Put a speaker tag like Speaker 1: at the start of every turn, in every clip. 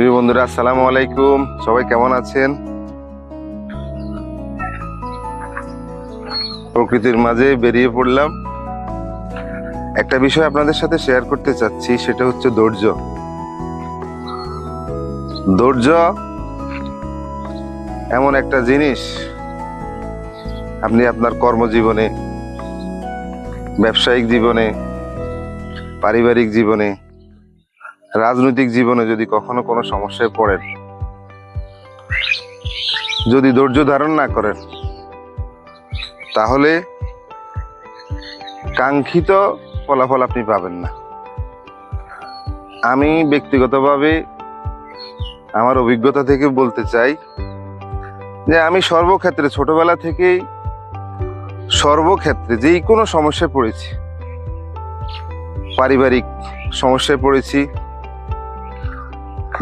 Speaker 1: প্রিয় বন্ধুরা, আসসালামু আলাইকুম। সবাই কেমন আছেন? প্রকৃতির মাঝে বেরিয়ে পড়লাম। একটা বিষয় আপনাদের সাথে শেয়ার করতে চাচ্ছি, সেটা হচ্ছে ধৈর্য। ধৈর্য এমন একটা জিনিস, আপনি আপনার কর্মজীবনে, ব্যবসায়িক জীবনে, পারিবারিক জীবনে রাজনৈতিক জীবনে যদি কখনো কোনো সমস্যায় পড়েন, যদি ধৈর্য ধারণ না করেন, তাহলে কাঙ্ক্ষিত ফলাফল আপনি পাবেন না। আমি ব্যক্তিগতভাবে আমার অভিজ্ঞতা থেকে বলতে চাই যে আমি সর্বক্ষেত্রে ছোটবেলা থেকেই সর্বক্ষেত্রে যেই কোনো সমস্যায় পড়েছি, পারিবারিক সমস্যায় পড়েছি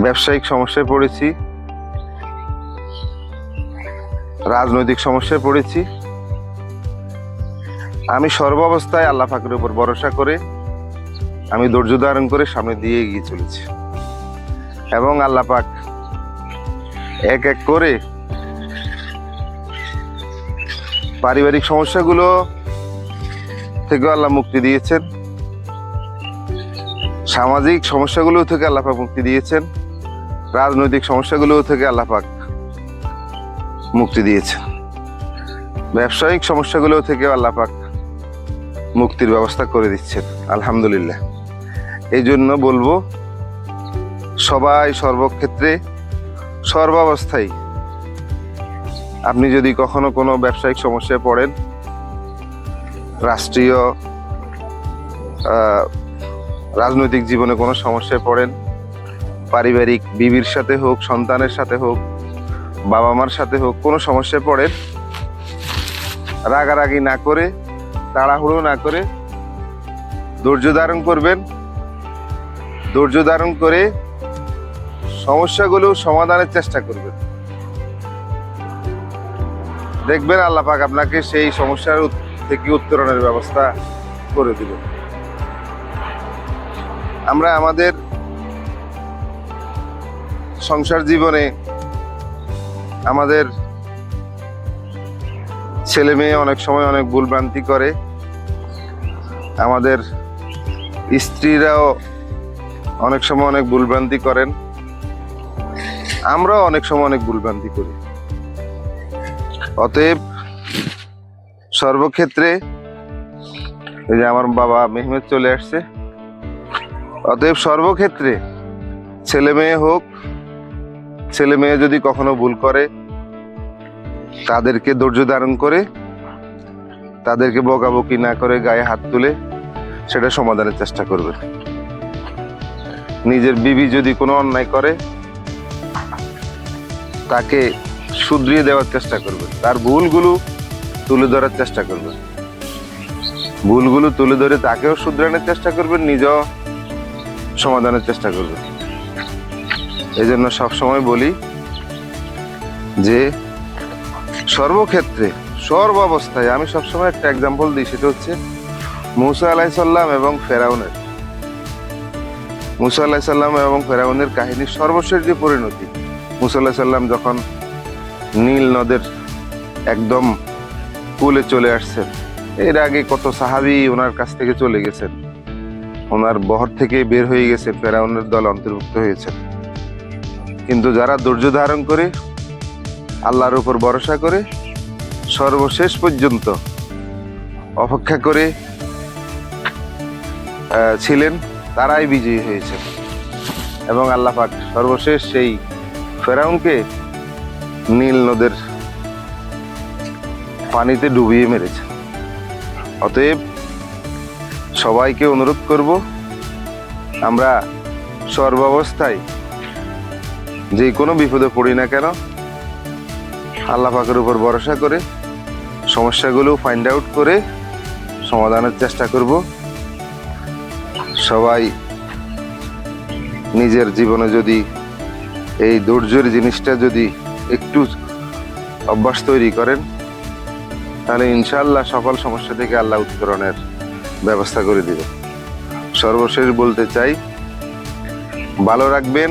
Speaker 1: ব্যবসায়িক সমস্যায় পড়েছি, রাজনৈতিক সমস্যায় পড়েছি। আমি সর্বাবস্থায় আল্লাহ পাকের উপর ভরসা করে, আমি ধৈর্য ধারণ করে সামনে দিয়ে এগিয়ে চলেছি। এবং আল্লাহ পাক এক এক করে পারিবারিক সমস্যাগুলো থেকে আল্লাহ মুক্তি দিয়েছেন। সামাজিক সমস্যাগুলো থেকে আল্লাহ মুক্তি দিয়েছেন। রাজনৈতিক সমস্যাগুলো থেকে আল্লাহ পাক মুক্তি দিয়েছেন। ব্যবসায়িক সমস্যাগুলো থেকে আল্লাহ পাক মুক্তির ব্যবস্থা করে দিচ্ছেন, আলহামদুলিল্লাহ। এই জন্য বলব, সবাই সর্বক্ষেত্রে সর্বাবস্থায়। আপনি যদি কখনো কোনো ব্যবসায়িক সমস্যায় পড়েন, রাষ্ট্রীয় রাজনৈতিক জীবনে কোনো সমস্যায় পড়েন পারিবারিক বিবির সাথে হোক, সন্তানের সাথে হোক বাবা মার সাথে হোক, কোনো সমস্যায় পড়েন, রাগারাগি না করে, তাড়াহুড়ো না করে, ধৈর্য ধারণ করবেন। ধৈর্য ধারণ করে সমস্যাগুলো সমাধানের চেষ্টা করবেন। দেখবেন আল্লাহ পাক আপনাকে সেই সমস্যার থেকে উত্তরণের ব্যবস্থা করে দিবেন। আমরা আমাদের সংসার জীবনে আমাদের ছেলে মেয়ে অনেক সময় অনেক ভুলভ্রান্তি করে। আমাদের স্ত্রীরাও অনেক সময় অনেক ভুলভ্রান্তি করেন। আমরাও অনেক সময় অনেক ভুলভ্রান্তি করি। অতএব সর্বক্ষেত্রে এই যে আমার বাবা মেহমেদ চলে আসছে। অতএব সর্বক্ষেত্রে ছেলে মেয়ে হোক ছেলে মেয়ে যদি কখনো ভুল করে, তাদেরকে ধৈর্য ধারণ করে, তাদেরকে বকাবকি না করে গায়ে হাত তুলে সেটা সমাধানের চেষ্টা করবে। নিজের বিবি যদি কোনো অন্যায় করে, তাকে শুধরিয়ে দেওয়ার চেষ্টা করবে। তার ভুলগুলো তুলে ধরার চেষ্টা করবে। ভুলগুলো তুলে ধরে তাকেও শুধরানোর চেষ্টা করবেন নিজেও সমাধানের চেষ্টা করবে। এই জন্য সবসময় বলি যে সর্বক্ষেত্রে সর্ব অবস্থায় আমি সবসময় একটা এক্সাম্পল দিই, সেটা হচ্ছে মুসা আলাইসাল্লাম এবং ফেরাউনের। মুসা আলাইসাল্লাম এবং ফেরাউনের কাহিনীর সর্বশেষ যে পরিণতি, মুসা আলাহিসাল্লাম যখন নীল নদের একদম কুলে চলে আসছেন, এর আগে কত সাহাবি ওনার কাছ থেকে চলে গেছেন ওনার বহর থেকে বের হয়ে গেছে ফেরাউনের দল অন্তর্ভুক্ত হয়েছে কিন্তু যারা ধৈর্য ধারণ করে, আল্লাহর উপর ভরসা করে, সর্বশেষ পর্যন্ত অপেক্ষা করে ছিলেন, তারাই বিজয়ী হয়েছে এবং আল্লাহ পাক সর্বশেষ সেই ফেরাউনকে নীল নদের পানিতে ডুবিয়ে মেরেছে অতএব সবাইকে অনুরোধ করব, আমরা সর্বাবস্থায় যে কোনো বিপদে পড়ি না কেন, আল্লাহ পাকের উপর ভরসা করে সমস্যাগুলো ফাইন্ড আউট করে সমাধানের চেষ্টা করব। সবাই নিজের জীবনে যদি এই ধৈর্যের জিনিসটা যদি একটু অভ্যাস তৈরি করেন, তাহলে ইনশাআল্লাহ সকল সমস্যা থেকে আল্লাহ উত্তরণের ব্যবস্থা করে দিবে সর্বশেষ বলতে চাই, ভালো রাখবেন